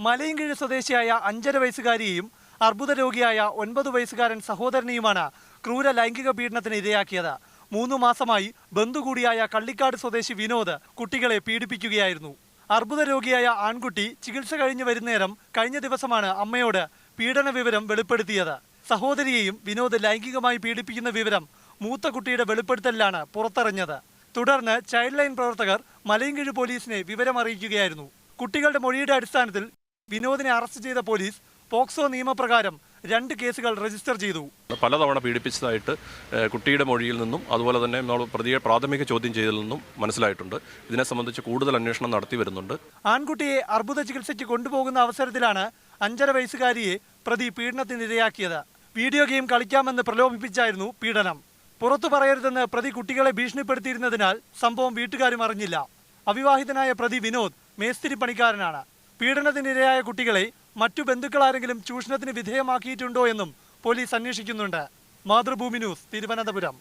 മലയൻകീഴ് സ്വദേശിയായ അഞ്ചര വയസ്സുകാരിയെയും അർബുദ രോഗിയായ ഒൻപത് വയസ്സുകാരൻ സഹോദരനെയുമാണ് ക്രൂര ലൈംഗിക പീഡനത്തിന് ഇരയാക്കിയത്. മൂന്ന് മാസമായി ബന്ധു കൂടിയായ കള്ളിക്കാട് സ്വദേശി വിനോദ് കുട്ടികളെ പീഡിപ്പിക്കുകയായിരുന്നു. അർബുദ രോഗിയായ ആൺകുട്ടി ചികിത്സ കഴിഞ്ഞു വരുന്നേരം കഴിഞ്ഞ ദിവസമാണ് അമ്മയോട് പീഡന വിവരം വെളിപ്പെടുത്തിയത്. സഹോദരിയെയും വിനോദ് ലൈംഗികമായി പീഡിപ്പിക്കുന്ന വിവരം മൂത്ത കുട്ടിയുടെ വെളിപ്പെടുത്തലിലാണ് പുറത്തറിഞ്ഞത്. തുടർന്ന് ചൈൽഡ് ലൈൻ പ്രവർത്തകർ മലയൻകീഴ് പോലീസിനെ വിവരമറിയിക്കുകയായിരുന്നു. കുട്ടികളുടെ മൊഴിയുടെ അടിസ്ഥാനത്തിൽ വിനോദിനെ അറസ്റ്റ് ചെയ്ത പോലീസ് പോക്സോ നിയമപ്രകാരം രണ്ട് കേസുകൾ രജിസ്റ്റർ ചെയ്തു. പലതവണ പീഡിപ്പിച്ചതായിട്ട് കുട്ടിയുടെ മൊഴിയിൽ നിന്നും അതുപോലെ തന്നെ നമ്മൾ പ്രതിയെ പ്രാഥമിക ചോദ്യം ചെയ്തതിൽ നിന്നും മനസ്സിലായിട്ടുണ്ട്. ഇതിനെ സംബന്ധിച്ച് കൂടുതൽ അന്വേഷണം നടത്തി വരുന്നുണ്ട്. ആൺകുട്ടിയെ അർബുദ ചികിത്സയ്ക്ക് കൊണ്ടുപോകുന്ന അവസരത്തിലാണ് അഞ്ചര വയസ്സുകാരിയെ പ്രതി പീഡനത്തിനിരയാക്കിയത് വീഡിയോ ഗെയിം കളിക്കാമെന്ന് പ്രലോഭിപ്പിച്ചായിരുന്നു പീഡനം. പുറത്തു പറയരുതെന്ന് പ്രതി കുട്ടികളെ ഭീഷണിപ്പെടുത്തിയിരുന്നതിനാൽ സംഭവം വീട്ടുകാരും അറിഞ്ഞില്ല. അവിവാഹിതനായ പ്രതി വിനോദ് മേസ്തിരി പണിക്കാരനാണ് പീഡനത്തിനിരയായ കുട്ടികളെ മറ്റു ബന്ധുക്കളാരെങ്കിലും ചൂഷണത്തിന് വിധേയമാക്കിയിട്ടുണ്ടോ എന്നും പോലീസ് അന്വേഷിക്കുന്നുണ്ട്. മാതൃഭൂമി ന്യൂസ് തിരുവനന്തപുരം.